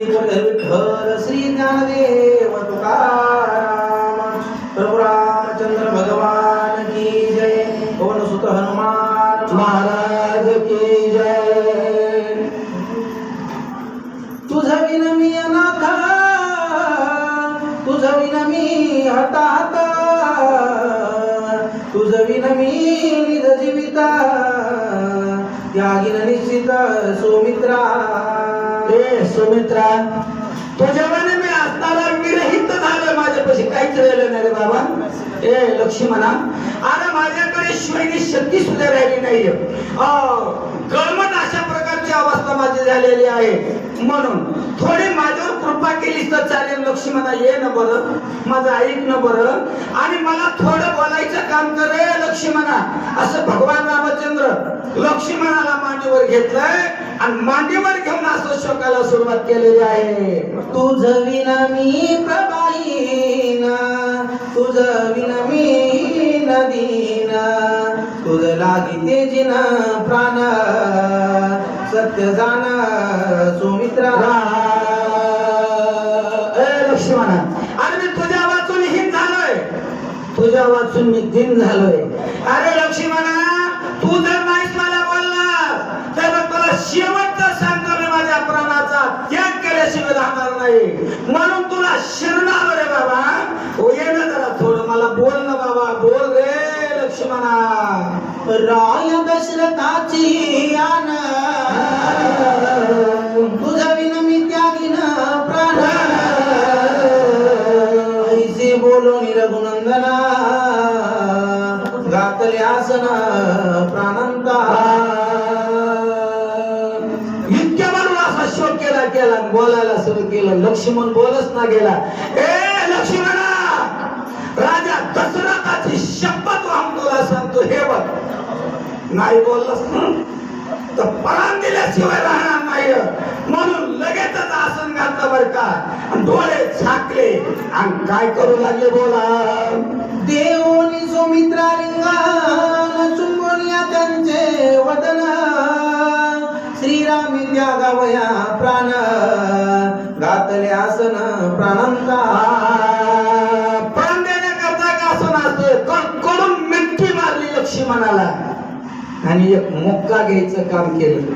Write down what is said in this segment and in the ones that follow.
विठ्ठल श्री ज्ञानदेव तुकाराम प्रभु रामचंद्र भगवान की जय पवन सुत हनुमान महाराज की जय तुझ विन मी अनाथ तुझ विन मी हतात, तुझ विन मी निज जीविता, त्यागिन निश्चित सुमित्रा। ए सुमित्रा. तुझ्यावाने मी असताना विरहित झालं माझ्यापाशी. काहीच राहिलं नाही रे बाबा. ए लक्ष्मणा अरे माझ्याकडे शिवायची शक्ती सुद्धा राहिली नाहीये. अं, गळमट अशा प्रकारची अवस्था माझी झालेली आहे. म्हणून थोडी माझ्यावर कृपा केलीस तर चालेल लक्ष्मणा ये ना बरं. माझं ऐक ना बरं. आणि मला थोडं बोलायचं काम कर रे लक्ष्मणा असं भगवान रामचंद्र लक्ष्मणाला मांडीवर घेतलंय आणि मांडीवर घेऊन असं शोकाला सुरुवात केलेली आहे. तुझ विना मी प्रभाईना तुझ विना मी नदीना तुझ लागी तेजिन प्राण. सत्य जाण सुमित्रा लक्ष्मणा अरे मी तुझ्या वाचून हिन झालोय. तुझ्या वाचून मी दिन झालोय. अरे लक्ष्मणा तू जर नाहीस मला बोलला तर तुला शेवट सांगतो मी माझ्या प्राणाचा त्याग केल्याशिवाय राहणार नाही. म्हणून तुला शिरणार रे बाबा. म्हणा राय दशरथाची आन तुझ विना मी त्यागिन प्राण. ऐसे बोलो रघुनंदना घातले आसन प्राणंता. इतक्या म्हणून असा शोक केला केला बोलायला सुरू केलं. लक्ष्मण बोलच ना गेला. ए नाही बोललास ना तर पळान दिल्याशिवाय राहणार नाही म्हणून लगेचच आसन घातलं बर का. डोळे झाकले. आणि काय करू लागले बोला. देवोनी सुमित्रा लिंगान चुंबनिया त्यांचे वदन. श्रीरामी त्यागावया प्राण. घातले आसन प्राणंता प्राण देण्याकरता का असं नसतं कडून मिठी मारली लक्ष्मणाला? आणि एक मुक्का घ्यायचं काम केलं.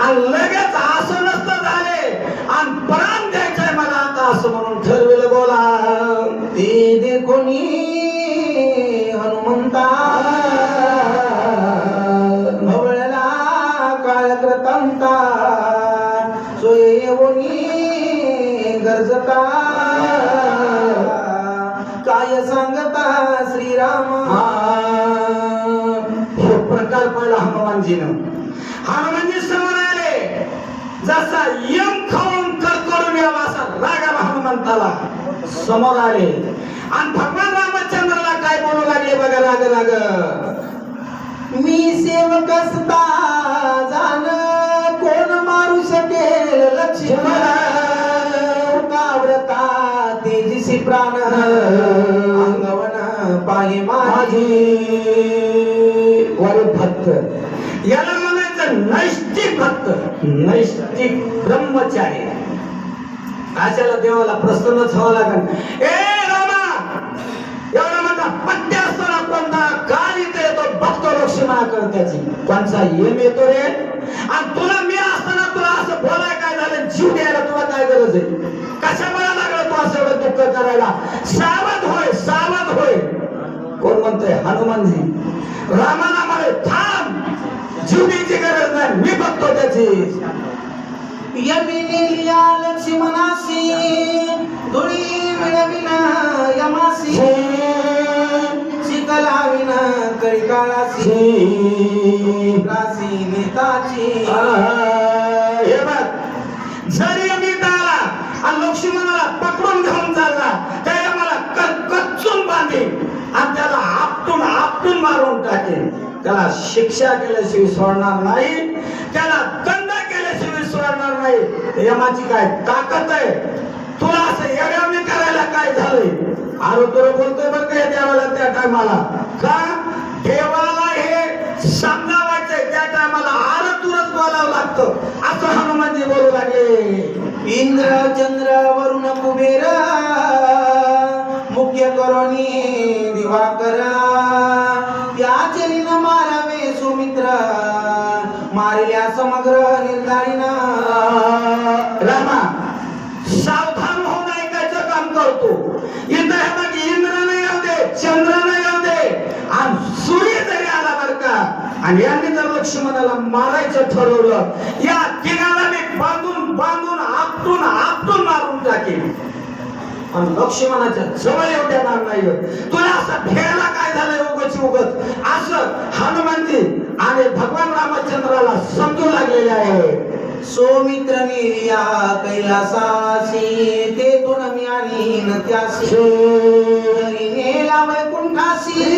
आणि लगेच असं नसतं झाले. आणि प्राण द्यायचंय मला आता असं म्हणून ठरविलं बोला. ते दे कोणी हनुमंता? भवळला काळकृतंता सोयेवनी गरजता. काय सांगता श्रीराम? हनुमानजीनं हनुमानजी समोर आले. जसा यम खाऊन करकरून यावा असा हनुमंताला समोर आले. आणि भगवान रामचंद्राला काय बोलू लागले बघा राग राग. मी सेवक असता जाण कोण मारू शकेल लक्ष्मण? काव्रता तेजसी प्राण अंगवन पाहि माझी. भक्त नैष्टिक ब्रह्मचारी. आशाला देवाला प्रसन्नच व्हावं लागेल. ए रामा! एवढा म्हणता पट्टे असताना कोणता? काल इथे येतो भक्त लक्ष्मणा करत्याची. कोणचा एम येतो रे? आणि तुला मी असताना तुला असं बोलाय काय झालं? जीव द्यायला तुला काय गरज आहे? कशामुळे लागलं तू असं एवढं दुःख करायला? सावध होय सावध होय. कोण म्हणतोय? हनुमानजी. रामाना म्हणे थांब. द्यायची गरज नाही. मी बघतो त्याची. यमिनी लिया लक्ष्मणासी धुळी मिळविना यमासी शीतला विना कळी काळासी रासी नेताची हे बघ. जरी आला आणि लक्ष्मणाला पकडून घेऊन चालला त्याला मला कच्चून बांधे आणि त्याला आपटून आपटून मारून टाकेन त्याला शिक्षा केल्याशिवाय सोडणार नाही त्याला दंड केल्याशिवाय सोडणार नाही. यमाची काय ताकद आहे? तुला असं येड्यावणी करायला काय झालंय? आरो तुला बोलतोय बरं का या देवाला त्या टायमाला? का? देवाला हे सांगावायचंय त्या टायमाला आरो तुरच बोलावं लागतं. असं हनुमानजी बोलू लागले. इंद्र चंद्र वरुण कुबेर मुख्य करोनी दिवाकरा. समग्र निर्धारीना. रामा सावधान होऊन ऐकायचं काम करतो इथं हे बघ इंद्र नाही येऊ दे चंद्र नाही येऊ दे. आणि सूर्य जरी आला बर का आणि यांनी जर लक्ष्मणाला मारायचं ठरवलं. या तिघाला मी बांधून बांधून आपटून आपटून मारून टाकेन. पण लक्ष्मणाच्या जवळ येऊ देणार नाही तुला असं फेरायला काय झालंय उगच उगत असं हनुमानजी आणि भगवान रामचंद्राला समजू लागलेले आहे. सौमित्र निर्या कैलासासी ते तुन मी आणि न त्यासी नेला वैकुंठासी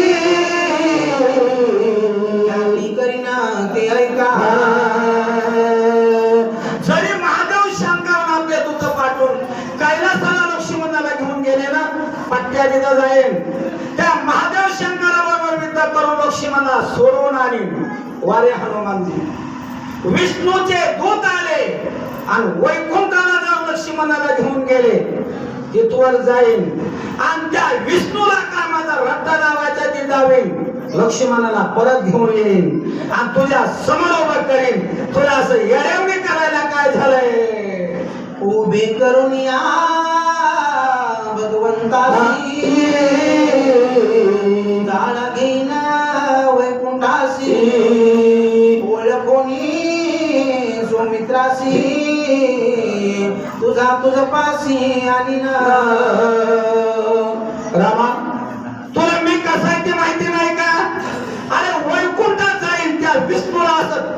करीना ते ऐका. पट्ट्या तिथं जाईल. त्या महादेव शंकराबरोबर युद्ध करून लक्ष्मणाला सोडवून आणि वारे हनुमानजी विष्णूचे दूत आले आणि वैकुंठाला जाऊन लक्ष्मणाला घेऊन गेले. तिथवर जाईल आणि त्या विष्णूला कामाचा रट्टा लावायचा ते जावेल लक्ष्मणाला परत घेऊन येईन. आणि तुझ्या समोर उभं करेन. तुला असं येड्यावणी करायला काय झालंय? उभी करून या भगवंतासी जाणा घेईना वैकुंठासी ओळखोनी सुमित्रासी तुझा तुझ पासी आणि ना रामा तुला मी कसं आहे ते माहिती नाही का अरे वैकुंठात जाईन त्या विष्णूला असं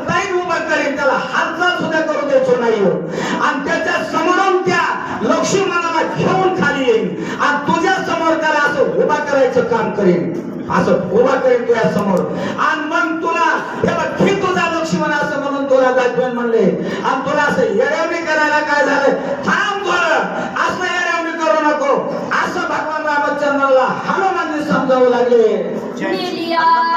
करीन. असं उभा करीन तुझ्या समोर. आणि मग तुला बघ ही तुझा लक्ष्मण असं म्हणून तुला दाखवेन म्हणले. आणि तुला असं येडवणी करायला काय झालं? थांब थोडं असं येडवणी करू नको. असं भगवान रामचंद्राला हनुमानजी समजावू लागले. मेलिया